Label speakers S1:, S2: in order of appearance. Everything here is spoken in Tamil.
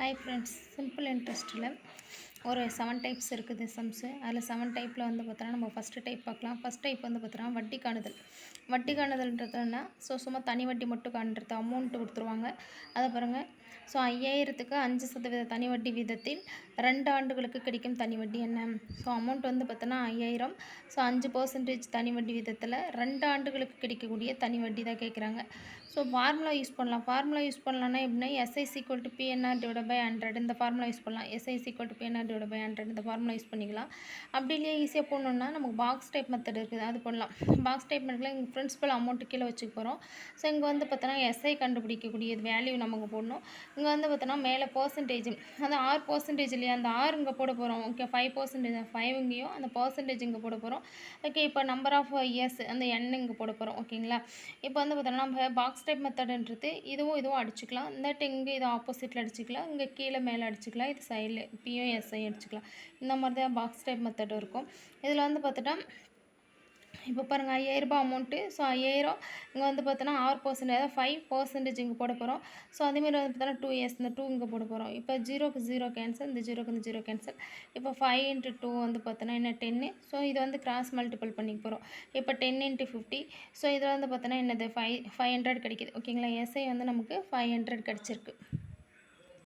S1: ஹாய் ஃப்ரெண்ட்ஸ் சிம்பிள் இன்ட்ரெஸ்ட்டில் ஒரு செவன் டைப்ஸ் இருக்குது சம்ஸு அதில் செவன் டைப்பில் வந்து பார்த்தோன்னா நம்ம ஃபஸ்ட்டு டைப் பார்க்கலாம். ஃபஸ்ட் டைப் வந்து பார்த்தோன்னா வட்டி காணுதல். வட்டி காணுதல்ன்றதுன்னா ஸோ சும்மா தனி வட்டி மட்டும் காணுறது. அமௌண்ட்டு கொடுத்துருவாங்க. அதை பாருங்கள் ஸோ ஐயாயிரத்துக்கு அஞ்சு சதவீத தனி வட்டி வீதத்தில் ரெண்டு ஆண்டுகளுக்கு கிடைக்கும் தனி வட்டி என்ன? ஸோ அமௌண்ட் வந்து பார்த்தோன்னா ஐயாயிரம். ஸோ அஞ்சு பர்சன்டேஜ் தனி வட்டி வீதத்தில் ரெண்டு ஆண்டுகளுக்கு கிடைக்கக்கூடிய தனி வட்டி தான் கேட்குறாங்க ஸோ ஃபார்முலா யூஸ் பண்ணலாம். ஃபார்முலா யூஸ் பண்ணலான்னா எப்படின்னா SIC equal to PNR divide by hundred இந்த ஃபார்முலா யூஸ் பண்ணலாம். SIC equal to PNR divide by hundred இந்த ஃபார்முலா யூஸ் பண்ணிக்கலாம். அப்படி இல்லையா ஈஸியாக போடணுன்னா நமக்கு பாக்ஸ் டைப் மெத்தட் இருக்குது அது பண்ணலாம் பாக்ஸ் டைப் மெத்தடில் இங்கே பிரின்சிபல் அமௌண்ட்டு கீழே வச்சுக்க போகிறோம் ஸோ இங்கே வந்து பார்த்தோன்னா எஸ்ஐ கண்டுபிடிக்கக்கூடியது வேல்யூ நமக்கு போடணும். இங்கே வந்து பார்த்தோன்னா மேலே பர்சன்டேஜ் அந்த ஆறு பர்சன்டேஜ் இல்லையா அந்த ஆறு இங்கே போட போகிறோம் ஓகே ஃபைவ் பர்சன்டேஜ் ஃபைவ் இங்கேயும் அந்த பர்சன்டேஜ் இங்கே போட போகிறோம் ஓகே இப்போ நம்பர் ஆஃப் இயர்ஸ் அந்த எண் இங்கே போட போகிறோம் ஓகேங்களா இப்போ வந்து பார்த்தோன்னா நம்ம பாக்ஸ் டைப் மெத்தடுன்றது இதுவும் இதுவும் அடிச்சுக்கலாம். இந்த இங்கே இது ஆப்போசிட்டில் அடிச்சுக்கலாம். இங்கே கீழே மேலே அடிச்சுக்கலாம். இது சைடில் பியும் எஸ்ஐ அடிச்சுக்கலாம் இந்த மாதிரி தான் பாக்ஸ் டைப் மெத்தட் இருக்கும். இதில் வந்து பார்த்துட்டா இப்போ பாருங்கள் ஐயாயிரரூபா அமௌண்ட்டு ஸோ ஐயாயிரம் இங்கே வந்து பார்த்தோன்னா ஆறு பர்சன்டேஜ் அதாவது ஃபைவ் பர்சன்டேஜ் இங்கே போட போகிறோம் ஸோ அதேமாதிரி வந்து பார்த்தோன்னா டூ இயர்ஸ் இந்த டூ இங்கே போட போகிறோம் இப்போ ஜீரோக்கு ஜீரோ கேன்சல் இந்த ஜீரோக்கு இந்த ஜீரோ கேன்சல் இப்போ ஃபைவ் இன்ட்டு டூ வந்து பார்த்தோன்னா என்ன டென்னு ஸோ இதை வந்து கிராஸ் மல்டிபிள் பண்ணிக்க போகிறோம் இப்போ டென் இன்ட்டு ஃபிஃப்டி ஸோ இதில் வந்து பார்த்தோன்னா என்னது? ஃபைவ் ஃபைவ் ஹண்ட்ரட் கிடைக்கிது. ஓகேங்களா எஸ்ஐ வந்து நமக்கு ஃபைவ் ஹண்ட்ரட் கிடச்சிருக்கு.